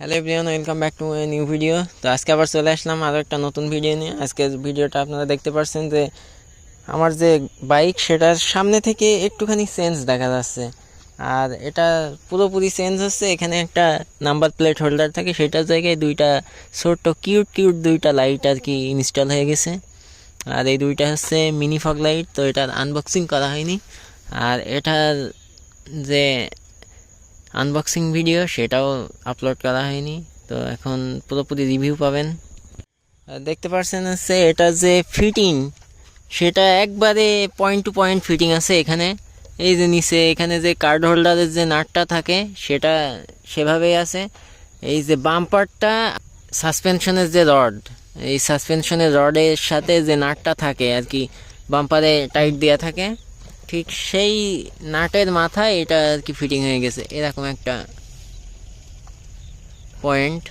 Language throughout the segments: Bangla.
Hello everyone welcome back to my new video তো আজকে আবার চলে আসলাম আরও একটা নতুন ভিডিও নিয়ে। আজকের ভিডিওটা আপনারা দেখতে পাচ্ছেন যে, আমার যে বাইক সেটার সামনে থেকে একটুখানি চেঞ্জ দেখা যাচ্ছে। আর এটা পুরোপুরি চেঞ্জ হচ্ছে, এখানে একটা নাম্বার প্লেট হোল্ডার থাকে, সেটার জায়গায় দুইটা ছোট্ট কিউট কিউট দুইটা লাইট আর কি ইনস্টল হয়ে গেছে। আর এই দুইটা হচ্ছে মিনি ফগ লাইট তো এটার আনবক্সিং করা হয়নি। আর এটার যে আনবক্সিং ভিডিও সেটাও আপলোড করা হয়নি। তো এখন পুরোপুরি রিভিউ পাবেন। দেখতে পাচ্ছেন হচ্ছে এটা যে ফিটিং সেটা একবারে পয়েন্ট টু পয়েন্ট ফিটিং আছে এখানে। এই যে নিচে, এখানে যে কার্ড হোল্ডারের যে নাটটা থাকে, সেটা সেভাবেই আছে। এই যে বাম্পারটা সাসপেনশনের যে রড এই সাসপেনশনের রডের সাথে যে নাটটা থাকে, আর কি বাম্পারে টাইট দেওয়া থাকে। ঠিক সেই নাটের মাথায় এটা আর কি ফিটিং হয়ে গেছে। এরকম একটা পয়েন্ট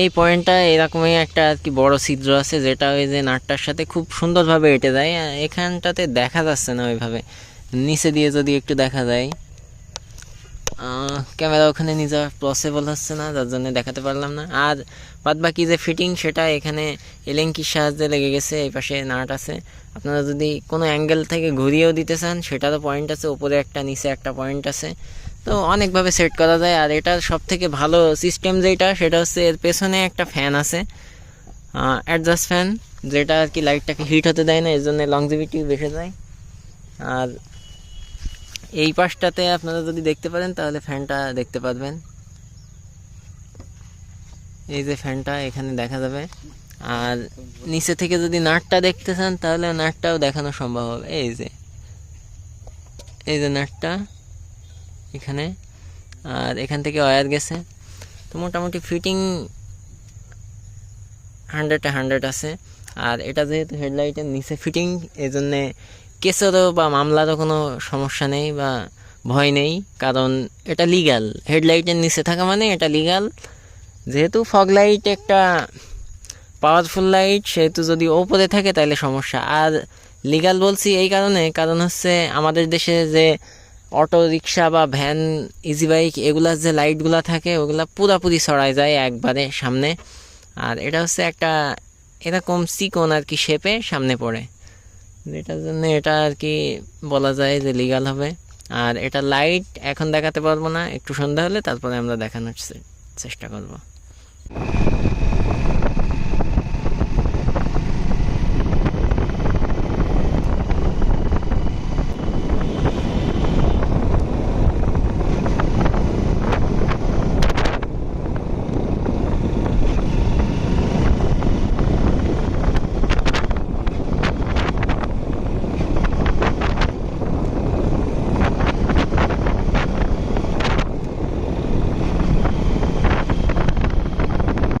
এই পয়েন্টটা এরকমই একটা আর কি বড় ছিদ্র আছে, যেটা ওই যে নাটটার সাথে খুব সুন্দরভাবে এঁটে যায়। এখানটাতে দেখা যাচ্ছে না ওইভাবে। নিচে দিয়ে যদি একটু দেখা যায়। ক্যামেরা ওখানে নিয়ে যাওয়া পসিবল হচ্ছে না যার জন্য দেখাতে পারলাম না। আর বাদ বাকি যে ফিটিং সেটা এখানে এলেঙ্কির সাহায্যে লেগে গেছে, এই পাশে নাট আছে। আপনারা যদি কোনো অ্যাঙ্গেল থেকে ঘুরিয়েও দিতে চান, সেটারও পয়েন্ট আছে, উপরে একটা, নিচে একটা পয়েন্ট আছে। তো অনেকভাবে সেট করা যায়, আর এটার সব থেকে ভালো সিস্টেম যেটা, সেটা হচ্ছে এর পেছনে একটা ফ্যান আছে। অ্যাডজাস্ট ফ্যান যেটা আর কি লাইটটাকে হিট হতে দেয় না, এর জন্য লংজিভিটি বেড়ে যায়। আর এই পাশটাতে আপনারা যদি দেখতে পারেন, তাহলে ফ্যানটা দেখতে পারবেন। এই যে ফ্যানটা এখানে দেখা যাবে। আর নিচে থেকে যদি নাটটা দেখতে চান, তাহলে নাটটাও দেখানো সম্ভব হবে। এই যে এই যে নাটটা এখানে। আর এখান থেকে ওয়্যার গেছে। তো মোটামুটি ফিটিং হান্ড্রেডে হান্ড্রেড আছে। আর এটা যেহেতু হেডলাইটের নিচে ফিটিং এই জন্যে কেসেরও বা মামলারও কোনো সমস্যা নেই বা ভয় নেই, কারণ এটা লিগাল হেডলাইটের নিচে থাকা মানে এটা লিগাল যেহেতু ফগ লাইট একটা পাওয়ারফুল লাইট সেহেতু যদি ওপরে থাকে তাহলে সমস্যা। আর লিগাল বলছি এই কারণে, কারণ হচ্ছে আমাদের দেশে যে অটো রিক্সা বা ভ্যান ইজি বাইক এগুলার যে লাইটগুলো থাকে, ওগুলো পুরাপুরি ছড়ায় যায় একবারে সামনে। আর এটা হচ্ছে একটা এরকম চিকন আর কি শেপে সামনে পড়ে। এটার জন্য এটা আর কি বলা যায় যে লিগাল হবে। আর এটা লাইট এখন দেখাতে পারব না, একটু সন্ধ্যা হলে তারপরে আমরা দেখানোর চেষ্টা করব।